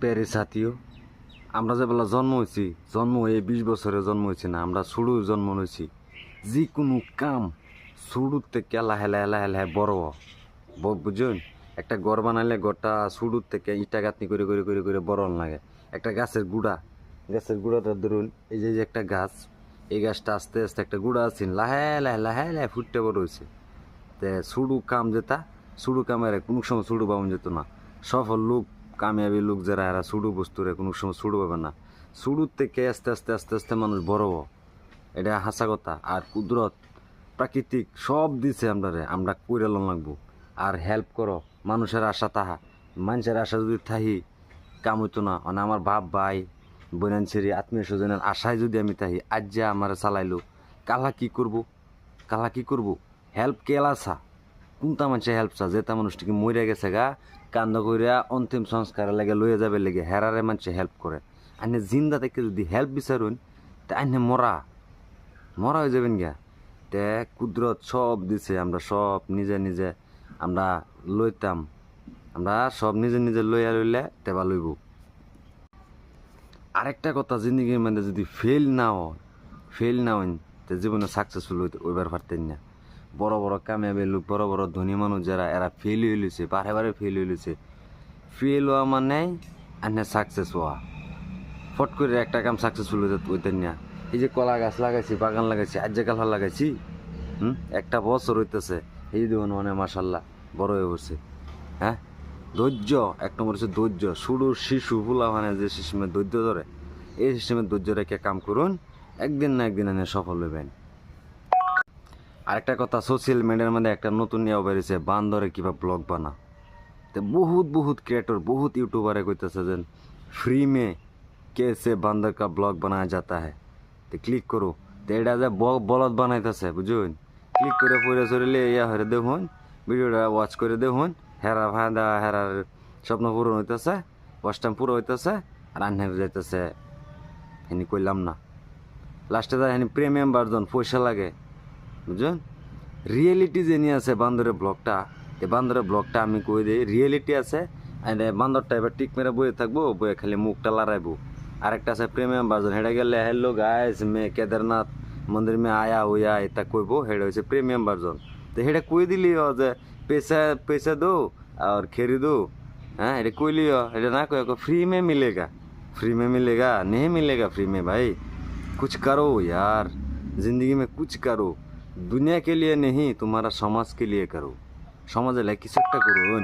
প্যারে সাথীও, আমরা যে বেলা জন্ম হয়েছি জন্ম হয়ে বিশ বছরে জন্ম হয়েছি না, আমরা শুরু জন্ম হয়েছি যে কোনো কাম শুরুর থেকে লাহে লাহে লাহে লাহে বড় বুঝুন? একটা ঘর বানাইলে ঘরটা শুরুর থেকে ইটা গাঁথনি করে করে করে করে বড় লাগে। একটা গাছের গুড়া, গাছের গুড়াটা ধরুন, এই যে একটা গাছ, এই গাছটা আস্তে আস্তে একটা গুড়া আছে লাহে লাহে লাহে লাহে ফুটতে বড় হয়েছে তে সুডু কাম যেতা সুডু কামের কোনো সময় সুডু পাওয়া যেত না। সফল লোক কামিয়াবি লোক যারা, এরা সুডু বস্তুরে কোনো সময় সুডু পাবে না। সুডুর থেকে আস্তে আস্তে আস্তে আস্তে মানুষ বড়। এটা হাসা কথা। আর কুদরত, প্রাকৃতিক, সব দিছে আমরা রে, আমরা কইরা লন লাগবো। আর হেল্প করো, মানুষের আশা তাহা। মানুষের আশা যদি থাহি, কাম হইতো না। মানে আমার বাপ, ভাই বনানছেরি আত্মীয় স্বজনের আশায় যদি আমি তাহি আজ যে আমার চালাইলো। কালা কি করব? কালা কি করব? হেল্প কেলাসা কোনটা মানুষে হেল্প চা যেটা মানুষটিকে মরে গেছে গা, কান্দ কইরা অন্তিম সংস্কারের লাগে লয়ে যাবে লেগে, হেরারে মানুষে হেল্প করে। আইনে জিন্দা থেকে যদি হেল্প বিচারুন, তা আইনে মরা। মরা হয়ে যাবেন গিয়া। তে কুদরত সব দিছে, আমরা সব নিজে নিজে, আমরা লইতাম। আমরা সব নিজে নিজে লইয়া লইলে তেবা লইব। আরেকটা কথা, জিন্দগির মধ্যে যদি ফেল না হয় ফেল না হয় তে জীবনে সাকসেসফুল হইতে ওইবার পারতেন না। বড় বড় কামিয়াবি লোক, বড় বড় ধনী মানুষ যারা, এরা ফেল হইলেছে বারে বারে ফেল হইলেছে ফেল হওয়া মানে আনে সাকসেস হওয়া। ফট করে একটা কাম সাকসেসফুল হইতে হইতেন না। এই যে কলা গাছ লাগাইছি, বাগান লাগাইছি, আজ যে কালহা লাগাইছি, হুম? একটা বছর হইতেছে। এই দেখুন মানে মাসাল্লাহ বড় হয়ে বসে হ্যাঁ? ধৈর্য, এক নম্বর হচ্ছে ধৈর্য। শুরুর শিশু, ফুলা মানে যে সিস্টেমে ধৈর্য ধরে, এই সিস্টেমে ধৈর্য রেখে কাম করুন, একদিন না একদিন এনে সফল হইবেন। আরেকটা কথা সোশ্যাল মিডিয়ার মধ্যে একটা নতুন নিয়ে বেরিয়েছে, বান্দরে কিবা ব্লগ বানা। তো বহুত বহুত ক্রিয়েটর বহুত ইউটিউবারে কইতেছে যে ফ্রি মে কেসে বান্দর কা ব্লগ বানা যাতা হ্যাঁ তো ক্লিক করো। তো এটা যে বলদ বানাইতেছে, বুঝুন? ক্লিক করে পড়ে সরিলে ইয়া হরে দেখুন, ভিডিওটা ওয়াচ করে দেখুন, হেরা ফাঁদা, হেরার স্বপ্ন পূরণ হইতেছে অষ্টাম পুরো হইতেছে, আর আনহের যাইতেছে, হেনি কইলাম না। লাস্টে যা হেনি প্রেমিয়াম বার্জন পয়সা লাগে। বুঝুন রিয়েলিটি যে নিয়ে আছে বান্দরের ব্লগটা এই বান্দরের ব্লগটা আমি কই দিই রিয়েলিটি আছে আর এই বান্দরটা এবার টিক মেরে বয়ে থাকবো বয়ে খালি মুখটা লড়াইবো আরেকটা আছে প্রিমিয়াম ভার্জন হেটা গেলে হ্যালো গাইস মে কেদারনাথ মন্দির মে আয়া হুয়া এটা কইবো হেটা হচ্ছে প্রিমিয়াম ভার্জন তো হেটা কই দিলি যে पैसा पैसा दो और खरीदो हाँ এটা কইলিও এটা না কই फ्री में मिलेगा फ्री में मिलेगा नहीं मिलेगा फ्री में भाई कुछ करो यार जिंदगी में कुछ करो दुनिया के लिए नहीं तुम्हारा समाज के लिए करो समाज लाई किस करो